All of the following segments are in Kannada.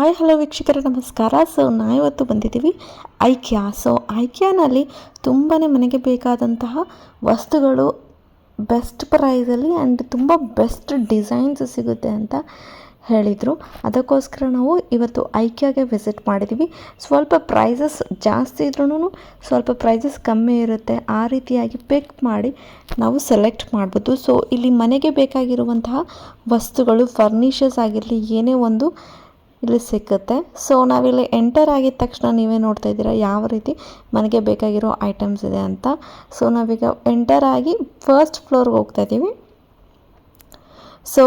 ಹಾಯ್, ಹಲೋ ವೀಕ್ಷಕರೇ, ನಮಸ್ಕಾರ. ಸೊ ನಾವಿವತ್ತು ಬಂದಿದ್ದೀವಿ ಐಕ್ಯಾ. ಸೊ ಐಕ್ಯಾನಲ್ಲಿ ತುಂಬಾ ಮನೆಗೆ ಬೇಕಾದಂತಹ ವಸ್ತುಗಳು ಬೆಸ್ಟ್ ಪ್ರೈಸಲ್ಲಿ ಆ್ಯಂಡ್ ತುಂಬ ಬೆಸ್ಟ್ ಡಿಸೈನ್ಸ್ ಸಿಗುತ್ತೆ ಅಂತ ಹೇಳಿದರು. ಅದಕ್ಕೋಸ್ಕರ ನಾವು ಇವತ್ತು ಐಕ್ಯಾಗೆ ವಿಸಿಟ್ ಮಾಡಿದ್ದೀವಿ. ಸ್ವಲ್ಪ ಪ್ರೈಸಸ್ ಜಾಸ್ತಿ ಇದ್ರೂ ಸ್ವಲ್ಪ ಪ್ರೈಸಸ್ ಕಮ್ಮಿ ಇರುತ್ತೆ. ಆ ರೀತಿಯಾಗಿ ಪಿಕ್ ಮಾಡಿ ನಾವು ಸೆಲೆಕ್ಟ್ ಮಾಡ್ಬೋದು. ಸೊ ಇಲ್ಲಿ ಮನೆಗೆ ಬೇಕಾಗಿರುವಂತಹ ವಸ್ತುಗಳು ಫರ್ನಿಷರ್ಸ್ ಆಗಿರಲಿ, ಏನೇ ಒಂದು ಇಲ್ಲಿ ಸಿಕ್ಕುತ್ತೆ. ಸೊ ನಾವಿಲ್ಲಿ ಎಂಟರ್ ಆಗಿದ ತಕ್ಷಣ ನೀವೇ ನೋಡ್ತಾ ಇದ್ದೀರಾ ಯಾವ ರೀತಿ ಮನೆಗೆ ಬೇಕಾಗಿರೋ ಐಟಮ್ಸ್ ಇದೆ ಅಂತ. ಸೊ ನಾವೀಗ ಎಂಟರ್ ಆಗಿ ಫಸ್ಟ್ ಫ್ಲೋರ್ಗೆ ಹೋಗ್ತಾ ಇದ್ದೀವಿ. ಸೊ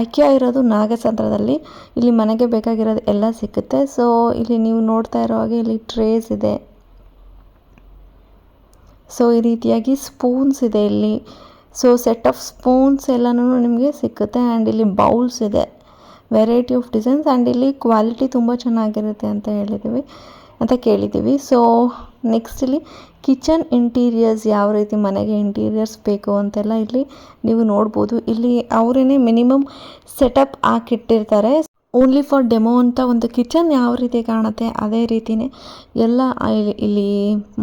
ಐಕ್ಯ ಇರೋದು ನಾಗಸಂದ್ರದಲ್ಲಿ. ಇಲ್ಲಿ ಮನೆಗೆ ಬೇಕಾಗಿರೋದು ಎಲ್ಲ ಸಿಕ್ಕುತ್ತೆ. ಸೊ ಇಲ್ಲಿ ನೀವು ನೋಡ್ತಾ ಇರೋ ಹಾಗೆ ಇಲ್ಲಿ ಟ್ರೇಸ್ ಇದೆ. ಸೊ ಈ ರೀತಿಯಾಗಿ ಸ್ಪೂನ್ಸ್ ಇದೆ ಇಲ್ಲಿ. ಸೊ ಸೆಟ್ ಆಫ್ ಸ್ಪೂನ್ಸ್ ಎಲ್ಲನೂ ನಿಮಗೆ ಸಿಕ್ಕುತ್ತೆ. ಆ್ಯಂಡ್ ಇಲ್ಲಿ ಬೌಲ್ಸ್ ಇದೆ. ವೆರೈಟಿ ಆಫ್ ಡಿಸೈನ್ಸ್ ಆ್ಯಂಡ್ ಇಲ್ಲಿ ಕ್ವಾಲಿಟಿ ತುಂಬ ಚೆನ್ನಾಗಿರುತ್ತೆ ಅಂತ ಹೇಳಿದ್ದೀವಿ ಅಂತ ಕೇಳಿದ್ದೀವಿ ಸೊ ನೆಕ್ಸ್ಟ್ ಇಲ್ಲಿ ಕಿಚನ್ ಇಂಟೀರಿಯರ್ಸ್ ಯಾವ ರೀತಿ ಮನೆಗೆ ಇಂಟೀರಿಯರ್ಸ್ ಬೇಕು ಅಂತೆಲ್ಲ ಇಲ್ಲಿ ನೀವು ನೋಡ್ಬೋದು. ಇಲ್ಲಿ ಅವರೇನೆ ಮಿನಿಮಮ್ ಸೆಟಪ್ ಹಾಕಿಟ್ಟಿರ್ತಾರೆ. ಓನ್ಲಿ ಫಾರ್ ಡೆಮೋ ಅಂತ ಒಂದು ಕಿಚನ್ ಯಾವ ರೀತಿ ಕಾಣುತ್ತೆ, ಅದೇ ರೀತಿಯೇ ಎಲ್ಲ ಇಲ್ಲಿ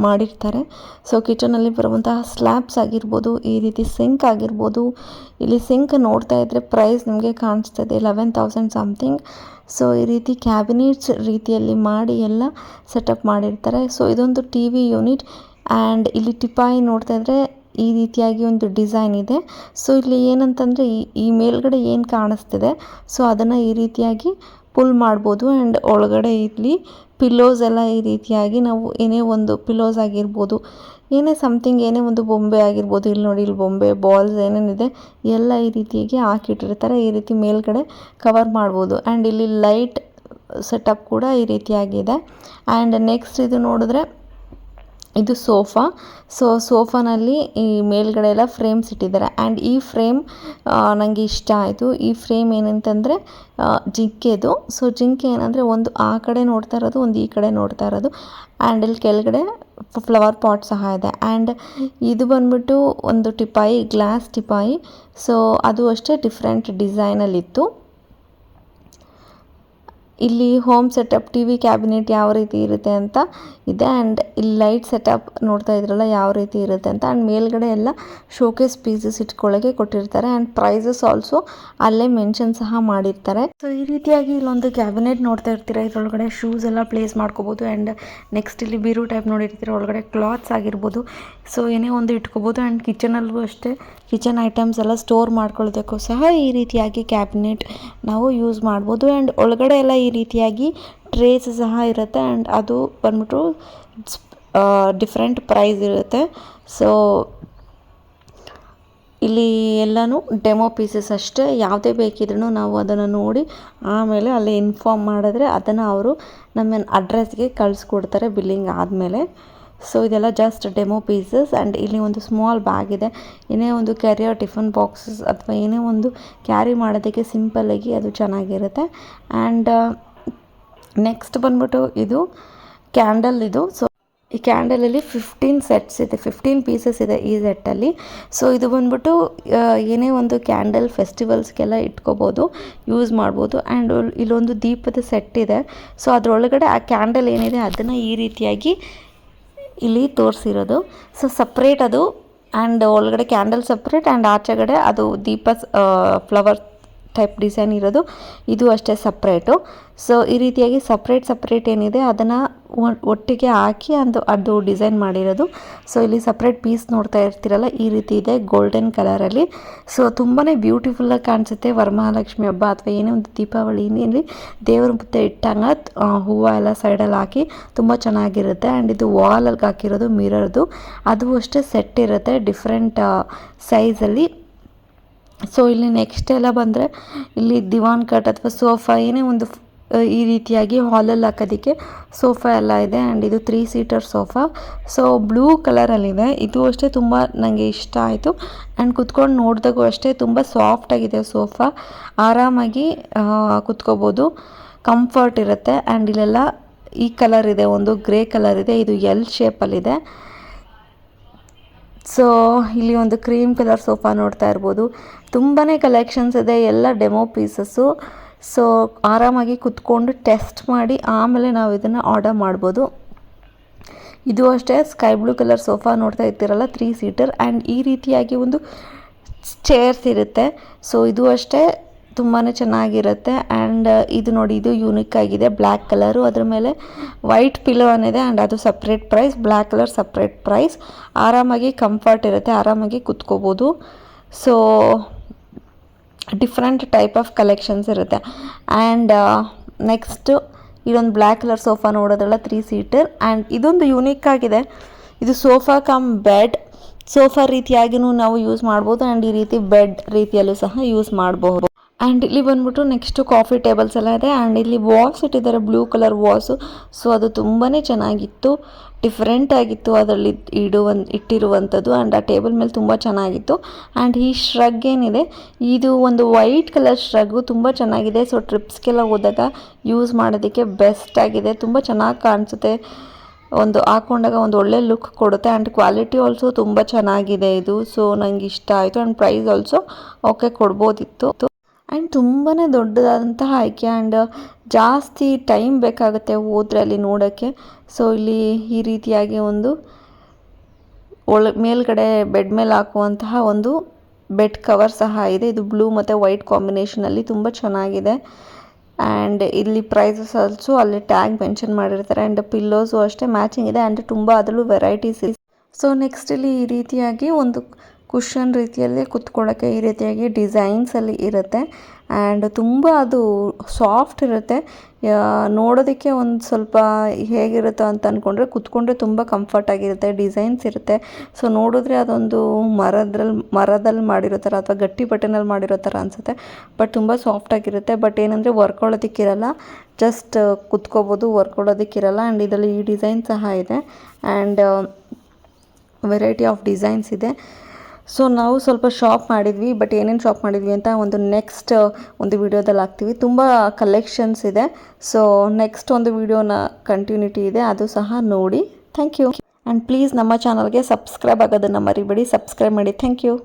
ಮಾಡಿರ್ತಾರೆ. ಸೊ ಕಿಚನಲ್ಲಿ ಬರುವಂತಹ ಸ್ಲ್ಯಾಬ್ಸ್ ಆಗಿರ್ಬೋದು, ಈ ರೀತಿ ಸಿಂಕ್ ಆಗಿರ್ಬೋದು, ಇಲ್ಲಿ ಸಿಂಕ್ ನೋಡ್ತಾ ಇದ್ದರೆ ಪ್ರೈಸ್ ನಿಮಗೆ ಕಾಣಿಸ್ತದೆ ಲೆವೆನ್ ತೌಸಂಡ್ ಸಮಥಿಂಗ್ ಸೊ ಈ ರೀತಿ ಕ್ಯಾಬಿನೆಟ್ಸ್ ರೀತಿಯಲ್ಲಿ ಮಾಡಿ ಎಲ್ಲ ಸೆಟಪ್ ಮಾಡಿರ್ತಾರೆ. ಸೊ ಇದೊಂದು ಟಿ ವಿ ಯೂನಿಟ್ ಆ್ಯಂಡ್ ಇಲ್ಲಿ ಟಿಪಾಯಿ ನೋಡ್ತಾ ಇದ್ದರೆ ಈ ರೀತಿಯಾಗಿ ಒಂದು ಡಿಸೈನ್ ಇದೆ. ಸೊ ಇಲ್ಲಿ ಏನಂತಂದರೆ ಈ ಈ ಮೇಲ್ಗಡೆ ಏನು ಕಾಣಿಸ್ತಿದೆ, ಸೊ ಅದನ್ನು ಈ ರೀತಿಯಾಗಿ ಪುಲ್ ಮಾಡ್ಬೋದು. ಆ್ಯಂಡ್ ಒಳಗಡೆ ಇಲ್ಲಿ ಪಿಲ್ಲೋಸ್ ಎಲ್ಲ ಈ ರೀತಿಯಾಗಿ ನಾವು ಏನೇ ಒಂದು ಪಿಲ್ಲೋಸ್ ಆಗಿರ್ಬೋದು, ಏನೇ ಸಮಥಿಂಗ್ ಏನೇ ಒಂದು ಬೊಂಬೆ ಆಗಿರ್ಬೋದು, ಇಲ್ಲಿ ನೋಡಿ ಇಲ್ಲಿ ಬೊಂಬೆ ಬಾಲ್ಸ್ ಏನೇನಿದೆ, ಎಲ್ಲ ಈ ರೀತಿಯಾಗಿ ಹಾಕಿಟ್ಟಿರ್ತಾರೆ. ಈ ರೀತಿ ಮೇಲ್ಗಡೆ ಕವರ್ ಮಾಡ್ಬೋದು. ಆ್ಯಂಡ್ ಇಲ್ಲಿ ಲೈಟ್ ಸೆಟಪ್ ಕೂಡ ಈ ರೀತಿಯಾಗಿದೆ. ಆ್ಯಂಡ್ ನೆಕ್ಸ್ಟ್ ಇದು ನೋಡಿದ್ರೆ ಇದು ಸೋಫಾ. ಸೊ ಸೋಫಾನಲ್ಲಿ ಈ ಮೇಲ್ಗಡೆ ಎಲ್ಲ ಫ್ರೇಮ್ಸ್ ಇಟ್ಟಿದ್ದಾರೆ. ಆ್ಯಂಡ್ ಈ ಫ್ರೇಮ್ ನನಗೆ ಇಷ್ಟ ಆಯಿತು. ಈ ಫ್ರೇಮ್ ಏನಂತಂದರೆ ಜಿಂಕೆದು. ಸೊ ಜಿಂಕೆ ಏನಂದರೆ ಒಂದು ಆ ಕಡೆ ನೋಡ್ತಾ ಇರೋದು, ಒಂದು ಈ ಕಡೆ ನೋಡ್ತಾ ಇರೋದು. ಆ್ಯಂಡ್ ಇಲ್ಲಿ ಕೆಳಗಡೆ ಫ್ಲವರ್ ಪಾಟ್ ಸಹ ಇದೆ. ಆ್ಯಂಡ್ ಇದು ಬಂದ್ಬಿಟ್ಟು ಒಂದು ಟಿಪಾಯಿ ಗ್ಲಾಸ್ ಟಿಪಾಯಿ. ಸೊ ಅದು ಅಷ್ಟೇ ಡಿಫ್ರೆಂಟ್ ಡಿಸೈನಲ್ಲಿತ್ತು ಇಲ್ಲಿ home setup T V cabinet ಯಾವ ರೀತಿ ಇರುತ್ತೆ ಅಂತ ಇದೆ. ಆ್ಯಂಡ್ ಇಲ್ಲಿ ಲೈಟ್ ಸೆಟಪ್ ನೋಡ್ತಾ ಇದ್ರಲ್ಲ ಯಾವ ರೀತಿ ಇರುತ್ತೆ ಅಂತ. ಆ್ಯಂಡ್ ಮೇಲ್ಗಡೆ ಎಲ್ಲ ಶೋಕೇಸ್ ಪೀಸಸ್ ಇಟ್ಕೊಳ್ಳೋಕೆ ಕೊಟ್ಟಿರ್ತಾರೆ. ಆ್ಯಂಡ್ ಪ್ರೈಸಸ್ ಆಲ್ಸೋ ಅಲ್ಲೇ ಮೆನ್ಷನ್ ಸಹ ಮಾಡಿರ್ತಾರೆ. ಸೊ ಈ ರೀತಿಯಾಗಿ ಇಲ್ಲೊಂದು ಕ್ಯಾಬಿನೆಟ್ ನೋಡ್ತಾ ಇರ್ತೀರಾ? ಇದರೊಳಗಡೆ ಶೂಸ್ ಎಲ್ಲ ಪ್ಲೇಸ್ ಮಾಡ್ಕೋಬೋದು. ಆ್ಯಂಡ್ ನೆಕ್ಸ್ಟ್ ಇಲ್ಲಿ ಬೀರು ಟೈಪ್ ನೋಡಿರ್ತೀರ? ಒಳಗಡೆ ಕ್ಲಾತ್ಸ್ ಆಗಿರ್ಬೋದು. ಸೊ ಏನೇ ಒಂದು ಇಟ್ಕೋಬೋದು. ಆ್ಯಂಡ್ ಕಿಚನಲ್ಲೂ ಅಷ್ಟೇ ಕಿಚನ್ ಐಟಮ್ಸ್ ಎಲ್ಲ ಸ್ಟೋರ್ ಮಾಡ್ಕೊಳ್ಳೋದಕ್ಕೂ ಸಹ ಈ ರೀತಿಯಾಗಿ ಕ್ಯಾಬಿನೆಟ್ ನಾವು ಯೂಸ್ ಮಾಡ್ಬೋದು. ಆ್ಯಂಡ್ ಒಳಗಡೆ ಎಲ್ಲ ಈ ರೀತಿಯಾಗಿ ಟ್ರೇಸ್ ಸಹ ಇರುತ್ತೆ. ಆ್ಯಂಡ್ ಅದು ಬಂದ್ಬಿಟ್ಟು ಡಿಫ್ರೆಂಟ್ ಪ್ರೈಸ್ ಇರುತ್ತೆ. ಸೊ ಇಲ್ಲಿ ಎಲ್ಲನೂ ಡೆಮೋ ಪೀಸಸ್ ಅಷ್ಟೇ. ಯಾವುದೇ ಬೇಕಿದ್ರೂ ನಾವು ಅದನ್ನು ನೋಡಿ ಆಮೇಲೆ ಅಲ್ಲಿ ಇನ್ಫಾರ್ಮ್ ಮಾಡಿದ್ರೆ ಅದನ್ನು ಅವರು ನಮ್ಮ ಅಡ್ರೆಸ್ಗೆ ಕಳಿಸ್ಕೊಡ್ತಾರೆ ಬಿಲ್ಲಿಂಗ್ ಆದಮೇಲೆ. ಸೊ ಇದೆಲ್ಲ ಜಸ್ಟ್ ಡೆಮೋ ಪೀಸಸ್ ಆ್ಯಂಡ್ ಇಲ್ಲಿ ಒಂದು ಸ್ಮಾಲ್ ಬ್ಯಾಗ್ ಇದೆ. ಏನೇ ಒಂದು ಕ್ಯಾರಿಯರ್ ಟಿಫನ್ ಬಾಕ್ಸಸ್ ಅಥವಾ ಏನೇ ಒಂದು ಕ್ಯಾರಿ ಮಾಡೋದಕ್ಕೆ ಸಿಂಪಲ್ಲಾಗಿ ಅದು ಚೆನ್ನಾಗಿರುತ್ತೆ. ಆ್ಯಂಡ್ ನೆಕ್ಸ್ಟ್ ಬಂದ್ಬಿಟ್ಟು ಇದು ಕ್ಯಾಂಡಲ್ ಇದು. ಸೊ ಈ ಕ್ಯಾಂಡಲಲ್ಲಿ ಫಿಫ್ಟೀನ್ ಸೆಟ್ಸ್ ಇದೆ. ಫಿಫ್ಟೀನ್ ಪೀಸಸ್ ಇದೆ ಈ ಸೆಟ್ಟಲ್ಲಿ ಸೊ ಇದು ಬಂದ್ಬಿಟ್ಟು ಏನೇ ಒಂದು ಕ್ಯಾಂಡಲ್ ಫೆಸ್ಟಿವಲ್ಸ್ಗೆಲ್ಲ ಇಟ್ಕೋಬೋದು ಯೂಸ್ ಮಾಡ್ಬೋದು. ಆ್ಯಂಡ್ ಇಲ್ಲೊಂದು ದೀಪದ ಸೆಟ್ ಇದೆ. ಸೊ ಅದರೊಳಗಡೆ ಆ ಕ್ಯಾಂಡಲ್ ಏನಿದೆ, ಅದನ್ನು ಈ ರೀತಿಯಾಗಿ ಇಲ್ಲಿ ತೋರಿಸಿರೋದು. ಸೊ ಸಪ್ರೇಟ್ ಅದು ಆ್ಯಂಡ್ ಒಳಗಡೆ ಕ್ಯಾಂಡಲ್ ಸಪ್ರೇಟ್ ಆ್ಯಂಡ್ ಆಚೆಗಡೆ ಅದು ದೀಪ ಫ್ಲವರ್ ಟೈಪ್ ಡಿಸೈನ್ ಇರೋದು, ಇದು ಅಷ್ಟೇ ಸಪ್ರೇಟು ಸೊ ಈ ರೀತಿಯಾಗಿ ಸಪ್ರೇಟ್ ಸಪ್ರೇಟ್ ಏನಿದೆ, ಅದನ್ನು ಒಟ್ಟಿಗೆ ಹಾಕಿ ಅಂದು, ಅದು ಡಿಸೈನ್ ಮಾಡಿರೋದು. ಸೊ ಇಲ್ಲಿ ಸಪ್ರೇಟ್ ಪೀಸ್ ನೋಡ್ತಾ ಇರ್ತೀರಲ್ಲ, ಈ ರೀತಿ ಇದೆ ಗೋಲ್ಡನ್ ಕಲರಲ್ಲಿ ಸೊ ತುಂಬಾ ಬ್ಯೂಟಿಫುಲ್ಲಾಗಿ ಕಾಣಿಸುತ್ತೆ, ವರಮಹಾಲಕ್ಷ್ಮಿ ಹಬ್ಬ ಅಥವಾ ಏನೇ ಒಂದು ದೀಪಾವಳಿ ಇಲ್ಲಿ ದೇವ್ರ ಮುತ್ತೆ ಇಟ್ಟಂಗ ಹೂವು ಎಲ್ಲ ಸೈಡಲ್ಲಿ ಹಾಕಿ ತುಂಬ ಚೆನ್ನಾಗಿರುತ್ತೆ. ಆ್ಯಂಡ್ ಇದು ವಾಲಲ್ಲಿ ಹಾಕಿರೋದು ಮಿರರ್ದು ಅದು ಅಷ್ಟೇ ಸೆಟ್ ಇರುತ್ತೆ ಡಿಫ್ರೆಂಟ್ ಸೈಜಲ್ಲಿ ಸೊ ಇಲ್ಲಿ ನೆಕ್ಸ್ಟ್ ಎಲ್ಲ ಬಂದರೆ ಇಲ್ಲಿ ದಿವಾನ್ ಕಟ್ ಅಥವಾ ಸೋಫಾ ಏನೇ ಒಂದು ಈ ರೀತಿಯಾಗಿ ಹಾಲಲ್ಲಿ ಹಾಕೋದಕ್ಕೆ ಸೋಫಾ ಎಲ್ಲ ಇದೆ ಆ್ಯಂಡ್ ಇದು three seater sofa so blue ಕಲರಲ್ಲಿದೆ ಇದು. ಅಷ್ಟೇ ತುಂಬ ನನಗೆ ಇಷ್ಟ ಆಯಿತು ಆ್ಯಂಡ್ ಕುತ್ಕೊಂಡು ನೋಡಿದಾಗೂ ಅಷ್ಟೇ ತುಂಬ ಸಾಫ್ಟಾಗಿದೆ ಸೋಫಾ ಆರಾಮಾಗಿ ಕುತ್ಕೋಬೋದು. ಕಂಫರ್ಟ್ ಇರುತ್ತೆ ಆ್ಯಂಡ್ ಇಲ್ಲೆಲ್ಲ ಈ ಕಲರ್ ಇದೆ, ಒಂದು ಗ್ರೇ ಕಲರ್ ಇದೆ. ಇದು ಎಲ್ ಶೇಪಲ್ಲಿದೆ ಸೊ ಇಲ್ಲಿ ಒಂದು ಕ್ರೀಮ್ ಕಲರ್ ಸೋಫಾ ನೋಡ್ತಾ ಇರ್ಬೋದು. ತುಂಬಾ ಕಲೆಕ್ಷನ್ಸ್ ಇದೆ, ಎಲ್ಲ ಡೆಮೋ ಪೀಸಸ್ಸು ಸೊ ಆರಾಮಾಗಿ ಕುತ್ಕೊಂಡು ಟೆಸ್ಟ್ ಮಾಡಿ, ಆಮೇಲೆ ನಾವು ಇದನ್ನು ಆರ್ಡರ್ ಮಾಡ್ಬೋದು. ಇದು ಅಷ್ಟೇ ಸ್ಕೈ ಬ್ಲೂ ಕಲರ್ ಸೋಫಾ ನೋಡ್ತಾ ಇರ್ತೀರಲ್ಲ ತ್ರೀ ಸೀಟರ್ ಆ್ಯಂಡ್ ಈ ರೀತಿಯಾಗಿ ಒಂದು ಚೇರ್ಸ್ ಇರುತ್ತೆ. ಸೊ ಇದು ಅಷ್ಟೇ. ತುಂಬಾ ಚೆನ್ನಾಗಿರುತ್ತೆ. ಆ್ಯಂಡ್ ಇದು ನೋಡಿ, ಇದು ಯೂನಿಕ್ ಆಗಿದೆ. ಬ್ಲ್ಯಾಕ್ ಕಲರು ಅದ್ರ ಮೇಲೆ ವೈಟ್ ಪಿಲೋ ಅನ್ನಿದೆ. ಆ್ಯಂಡ್ ಅದು separate price black colour separate price ಆರಾಮಾಗಿ ಕಂಫರ್ಟ್ ಇರುತ್ತೆ. ಆರಾಮಾಗಿ ಕುತ್ಕೋಬೋದು. So different type of collections ಇರುತ್ತೆ. ಆ್ಯಂಡ್ ನೆಕ್ಸ್ಟು ಇದೊಂದು ಬ್ಲ್ಯಾಕ್ ಕಲರ್ ಸೋಫಾ ನೋಡೋದಲ್ಲ ತ್ರೀ ಸೀಟರ್ ಆ್ಯಂಡ್ ಇದೊಂದು ಯೂನಿಕ್ ಆಗಿದೆ. ಇದು ಸೋಫಾ ಕಮ್ ಬೆಡ್ ಸೋಫಾ ರೀತಿಯಾಗಿಯೂ ನಾವು ಯೂಸ್ ಮಾಡ್ಬೋದು. ಆ್ಯಂಡ್ ಈ ರೀತಿ ಬೆಡ್ ರೀತಿಯಲ್ಲೂ ಸಹ ಯೂಸ್ ಮಾಡಬಹುದು. ಆ್ಯಂಡ್ ಇಲ್ಲಿ ಬಂದ್ಬಿಟ್ಟು ನೆಕ್ಸ್ಟು ಕಾಫಿ ಟೇಬಲ್ಸ್ ಎಲ್ಲ ಇದೆ. ಆ್ಯಂಡ್ ಇಲ್ಲಿ ವಾಸ್ ಇಟ್ಟಿದ್ದಾರೆ ಬ್ಲೂ ಕಲರ್ ವಾಸು ಸೊ ಅದು ತುಂಬಾ ಚೆನ್ನಾಗಿತ್ತು. ಡಿಫ್ರೆಂಟ್ ಆಗಿತ್ತು ಅದರಲ್ಲಿ ಇಡುವ ಇಟ್ಟಿರುವಂಥದ್ದು. ಆ್ಯಂಡ್ ಆ ಟೇಬಲ್ ಮೇಲೆ ತುಂಬ ಚೆನ್ನಾಗಿತ್ತು. ಆ್ಯಂಡ್ ಈ ಶ್ರಗ್ ಏನಿದೆ, ಇದು ಒಂದು ವೈಟ್ ಕಲರ್ ಶ್ರಗ್ಗು ತುಂಬ ಚೆನ್ನಾಗಿದೆ. ಸೊ ಟ್ರಿಪ್ಸ್ಗೆಲ್ಲ ಹೋದಾಗ ಯೂಸ್ ಮಾಡೋದಕ್ಕೆ ಬೆಸ್ಟ್ ಆಗಿದೆ. ತುಂಬ ಚೆನ್ನಾಗಿ ಕಾಣಿಸುತ್ತೆ. ಒಂದು ಹಾಕೊಂಡಾಗ ಒಂದು ಒಳ್ಳೆ ಲುಕ್ ಕೊಡುತ್ತೆ. ಆ್ಯಂಡ್ ಕ್ವಾಲಿಟಿ ಆಲ್ಸೋ ತುಂಬ ಚೆನ್ನಾಗಿದೆ ಇದು. ಸೊ ನಂಗೆ ಇಷ್ಟ ಆಯಿತು. ಆ್ಯಂಡ್ ಪ್ರೈಸ್ ಆಲ್ಸೋ ಓಕೆ ಕೊಡ್ಬೋದಿತ್ತು. ಆ್ಯಂಡ್ ತುಂಬಾ ದೊಡ್ಡದಾದಂತಹ ಆಯ್ಕೆ ಆ್ಯಂಡ್ ಜಾಸ್ತಿ ಟೈಮ್ ಬೇಕಾಗುತ್ತೆ ಹೋದ್ರೆ ಅಲ್ಲಿ ನೋಡೋಕ್ಕೆ. ಸೊ, ಇಲ್ಲಿ ಈ ರೀತಿಯಾಗಿ ಒಂದು ಒಳ ಮೇಲ್ಗಡೆ ಬೆಡ್ ಮೇಲೆ ಹಾಕುವಂತಹ ಒಂದು ಬೆಡ್ ಕವರ್ ಸಹ ಇದೆ. ಇದು ಬ್ಲೂ ಮತ್ತು ವೈಟ್ ಕಾಂಬಿನೇಷನಲ್ಲಿ ತುಂಬ ಚೆನ್ನಾಗಿದೆ. ಆ್ಯಂಡ್ ಇಲ್ಲಿ ಪ್ರೈಸಸ್ ಆಲ್ಸೋ ಅಲ್ಲಿ ಟ್ಯಾಗ್ ಮೆನ್ಷನ್ ಮಾಡಿರ್ತಾರೆ. ಆ್ಯಂಡ್ ಪಿಲ್ಲೋಸು ಅಷ್ಟೇ ಮ್ಯಾಚಿಂಗ್ ಇದೆ. ಆ್ಯಂಡ್ ತುಂಬ ಅದರಲ್ಲೂ ವೆರೈಟೀಸ್ ಇದೆ ಸೊ, ನೆಕ್ಸ್ಟ್ ಇಲ್ಲಿ ಈ ರೀತಿಯಾಗಿ ಒಂದು ಕುಷನ್ ರೀತಿಯಲ್ಲಿ ಕುತ್ಕೊಳ್ಳೋಕ್ಕೆ ಈ ರೀತಿಯಾಗಿ ಡಿಸೈನ್ಸಲ್ಲಿ ಇರುತ್ತೆ. ಆ್ಯಂಡ್ ತುಂಬ ಅದು ಸಾಫ್ಟ್ ಇರುತ್ತೆ. ನೋಡೋದಕ್ಕೆ ಒಂದು ಸ್ವಲ್ಪ ಹೇಗಿರುತ್ತೋ ಅಂತ ಅಂದ್ಕೊಂಡ್ರೆ ಕುತ್ಕೊಂಡ್ರೆ ತುಂಬ ಕಂಫರ್ಟ್ ಆಗಿರುತ್ತೆ ಡಿಸೈನ್ಸ್ ಇರುತ್ತೆ. ಸೊ ನೋಡಿದ್ರೆ ಅದೊಂದು ಮರದ್ರಲ್ಲಿ ಮರದಲ್ಲಿ ಮಾಡಿರೋ ಥರ ಅಥವಾ ಗಟ್ಟಿ ಬಟ್ಟೆನಲ್ಲಿ ಮಾಡಿರೋ ಥರ ಅನಿಸುತ್ತೆ. ಬಟ್ ತುಂಬ ಸಾಫ್ಟಾಗಿರುತ್ತೆ ಬಟ್ ಏನಂದರೆ ವರ್ಕೊಳ್ಳೋದಕ್ಕಿರಲ್ಲ. ಜಸ್ಟ್ ಕುತ್ಕೋಬೋದು, ವರ್ಕೊಳ್ಳೋದಕ್ಕಿರಲ್ಲ. ಆ್ಯಂಡ್ ಇದರಲ್ಲಿ ಈ ಡಿಸೈನ್ ಸಹ ಇದೆ. ಆ್ಯಂಡ್ ವೆರೈಟಿ ಆಫ್ ಡಿಸೈನ್ಸ್ ಇದೆ. ಸೊ ನಾವು ಸ್ವಲ್ಪ ಶಾಪ್ ಮಾಡಿದ್ವಿ ಬಟ್ ಏನೇನು ಶಾಪ್ ಮಾಡಿದ್ವಿ ಅಂತ ಒಂದು ನೆಕ್ಸ್ಟ್ ಒಂದು ವಿಡಿಯೋದಲ್ಲಿ ಹಾಕ್ತೀವಿ. ತುಂಬ ಕಲೆಕ್ಷನ್ಸ್ ಇದೆ. ಸೊ ನೆಕ್ಸ್ಟ್ ಒಂದು ವಿಡಿಯೋನ ಕಂಟಿನ್ಯೂಟಿ ಇದೆ. ಅದು ಸಹ ನೋಡಿ. ಥ್ಯಾಂಕ್ ಯು ಆ್ಯಂಡ್ ಪ್ಲೀಸ್ ನಮ್ಮ ಚಾನಲ್ಗೆ ಸಬ್ಸ್ಕ್ರೈಬ್ ಆಗೋದನ್ನು ಮರಿಬೇಡಿ. ಸಬ್ಸ್ಕ್ರೈಬ್ ಮಾಡಿ. Thank you